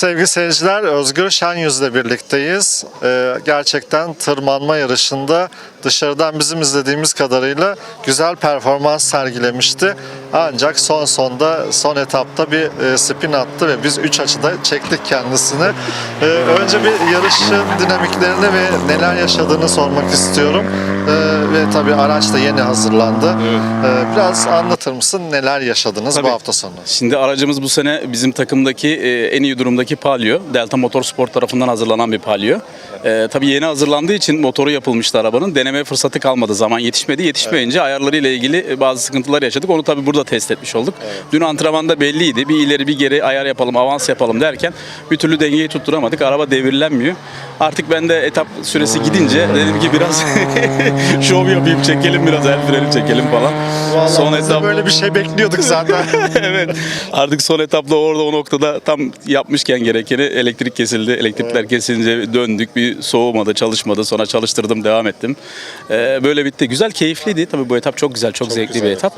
sevgili seyirciler. Özgür Şenyüz'le birlikteyiz. Ee, gerçekten tırmanma yarışında dışarıdan bizim izlediğimiz kadarıyla güzel performans sergilemişti. Ancak son sonda, son etapta bir e, spin attı ve biz 3 açıda çektik kendisini. Ee, önce bir yarışın dinamiklerini ve neler yaşadığını sormak istiyorum. Ee, ve tabii araç da yeni hazırlandı. Ee, biraz anlatır mısın neler yaşadınız Tabii. bu hafta sonu? Şimdi aracımız bu sene bizim takımdaki e, en iyi durumdaki Palio. Delta Motorsport tarafından hazırlanan bir Palio. E, tabii yeni hazırlandığı için motoru yapılmıştı arabanın. Deneme fırsatı kalmadı. Zaman yetişmedi. Yetişmeyince ayarlarıyla ilgili e, bazı sıkıntılar yaşadık. Onu tabii burada test etmiş olduk. Dün antrenmanda belliydi. Bir ileri bir geri ayar yapalım, avans yapalım derken bir türlü dengeyi tutturamadık. Araba devirlenmiyor. Artık ben de etap süresi gidince dedim ki biraz şov yapayım, çekelim biraz el freni çekelim falan. Vallahi biz de böyle bir şey bekliyorduk zaten. evet. Artık son etapta orada o noktada tam yapmışken gerekeni elektrik kesildi. Elektrikler kesilince döndük. Bir soğumadı, çalışmadı. Sonra çalıştırdım, devam ettim. Ee, böyle bitti. Güzel, keyifliydi. Tabii bu etap çok güzel, çok, zevkli güzel bir etap.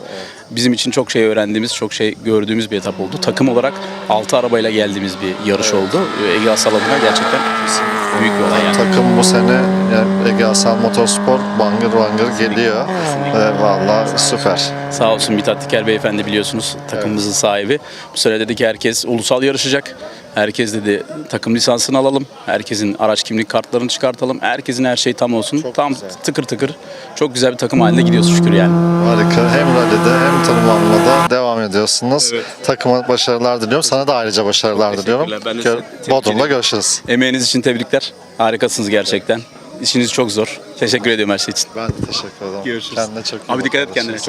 Bizim için çok şey öğrendiğimiz, çok şey gördüğümüz bir etap oldu. Takım olarak 6 arabayla geldiğimiz bir yarış oldu. Ege Asal adına gerçekten büyük bir olay yani. Takım bu sene yani Ege Hasan Motorsport bangır bangır geliyor. Ee, Vallahi süper. Sağ olsun Mithat Diker beyefendi biliyorsunuz takımımızın sahibi. Bu sene dedi ki herkes ulusal yarışacak. Herkes dedi takım lisansını alalım. Herkesin araç kimlik kartlarını çıkartalım. Herkesin her şey tam olsun. tam tıkır tıkır. Çok güzel bir takım halinde gidiyoruz şükür yani. Harika. Hem rallide hem tırmanmada devam ediyorsunuz. Evet. Takıma başarılar diliyorum. Sana da ayrıca başarılar diliyorum. Teşekkürler. Ben de Gör- size tebrik Bodrum'da ederim. görüşürüz. Emeğiniz için tebrikler. Harikasınız gerçekten. İşiniz çok zor. Teşekkür ediyorum her şey için. Ben de teşekkür ederim. Görüşürüz. Kendine çok iyi Abi bak dikkat et kardeşim. kendine. Çok